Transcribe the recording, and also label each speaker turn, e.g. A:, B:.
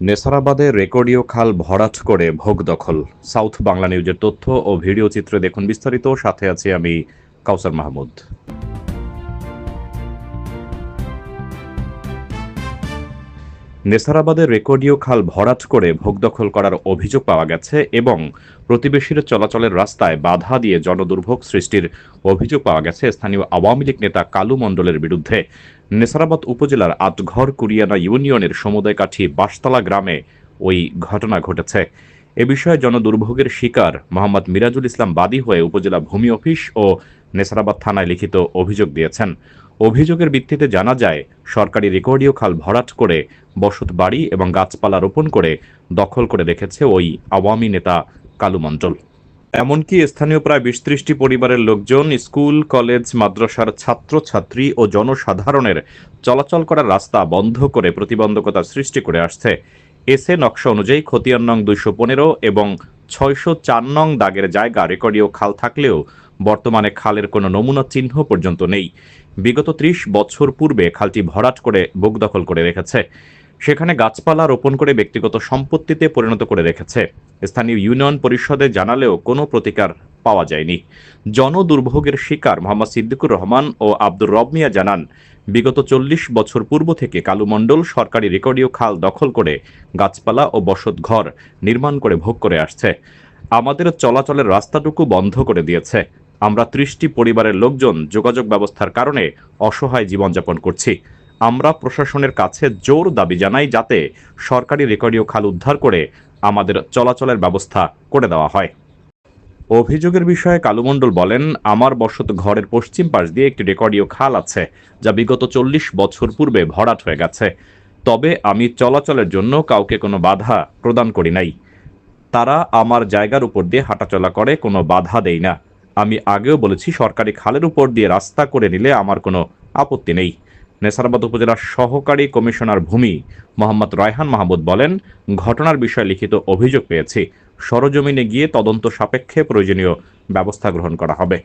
A: নেসারাবাদে রেকর্ডীয় খাল ভরাট করে ভোগ দখল। সাউথ বাংলা নিউজের তথ্য ও ভিডিও চিত্রে দেখুন বিস্তারিত। সাথে আছি আমি কাউসার মাহমুদ। নেসারাবাদের রেকর্ডীয় খাল ভরাট করে ভোগ দখল করার অভিযোগ পাওয়া গেছে এবং প্রতিবেশীর চলাচলের রাস্তায় বাধা দিয়ে জনদুর্ভোগ সৃষ্টির অভিযোগ পাওয়া গেছে। স্থানীয় আওয়ামী লীগ নেতা কালু মণ্ডলের বিরুদ্ধে নেসারাবাদ উপজেলার আটঘর কুরিয়ানা ইউনিয়নের সমুদয়কাঠি বাসতলা গ্রামে ওই ঘটনা ঘটেছে। এ বিষয়ে জনদুর্ভোগের শিকার মোহাম্মদ মিরাজুল ইসলাম বাদী হয়ে উপজেলা ভূমি অফিস ও নেসারাবাদ থানায় লিখিত অভিযোগ দিয়েছেন। অভিযোগের ভিত্তিতে জানা যায়, সরকারি রেকর্ডীয় খাল ভরাট করে বসত বাড়ি এবং গাছপালা রোপণ করে দখল করে রেখেছে ওই আওয়ামী নেতা কালু মণ্ডল। এমনকি স্থানীয় প্রায় বিশ ত্রিশটি পরিবারের লোকজন, স্কুল, কলেজ, মাদ্রাসার ছাত্রছাত্রী ও জনসাধারণের চলাচল করার রাস্তা বন্ধ করে প্রতিবন্ধকতা সৃষ্টি করে আসছে। এসে নকশা অনুযায়ী খতিয়ান নং দুইশো পনেরো এবং ছয়শো চার নং দাগের জায়গা রেকর্ডীয় খাল থাকলেও বর্তমানে খালের কোনো নমুনা চিহ্ন পর্যন্ত নেই। বিগত ত্রিশ বছর পূর্বে খালটি ভরাট করে বুক দখল করে রেখেছে। সেখানে গাছপালা রোপণ করে ব্যক্তিগত সম্পত্তিতে পরিণত করে রেখেছে। স্থানীয় ইউনিয়ন পরিষদে জানালেও কোনো প্রতিকার পাওয়া যায়নি। জনদুর্ভোগের শিকার মোহাম্মদ সিদ্দিকুর রহমান ও আব্দুর রব মিয়া জানান, বিগত চল্লিশ বছর পূর্ব থেকে কালু মণ্ডল সরকারি রেকর্ডীয় খাল দখল করে গাছপালা ও বসত ঘর নির্মাণ করে ভোগ করে আসছে। আমাদের চলাচলের রাস্তাটুকু বন্ধ করে দিয়েছে। আমরা ত্রিশটি পরিবারের লোকজন যোগাযোগ ব্যবস্থার কারণে অসহায় জীবনযাপন করছি। আমরা প্রশাসনের কাছে জোর দাবি জানাই যাতে সরকারি রেকর্ডীয় খাল উদ্ধার করে আমাদের চলাচলের ব্যবস্থা করে দেওয়া হয়। অভিযোগের বিষয়ে কালুমণ্ডল বলেন, আমার বসত ঘরের পশ্চিম পাশ দিয়ে একটি রেকর্ডীয় খাল আছে, যা বিগত চল্লিশ বছর পূর্বে ভরাট হয়ে গেছে। তবে আমি চলাচলের জন্য কাউকে কোনো বাধা প্রদান করি নাই। তারা আমার জায়গার উপর দিয়ে হাঁটাচলা করে, কোনো বাধা দেই না। আমি আগেও বলেছি, সরকারি খালের উপর দিয়ে রাস্তা করে নিলে আমার কোনো আপত্তি নেই। নেসারাবাদ উপজেলার সহকারী কমিশনার ভূমি মোহাম্মদ রায়হান মাহমুদ বলেন, ঘটনার বিষয়ে লিখিত অভিযোগ পেয়েছি। সরজমিনে গিয়ে তদন্ত সাপেক্ষে প্রয়োজনীয় ব্যবস্থা গ্রহণ করা হবে।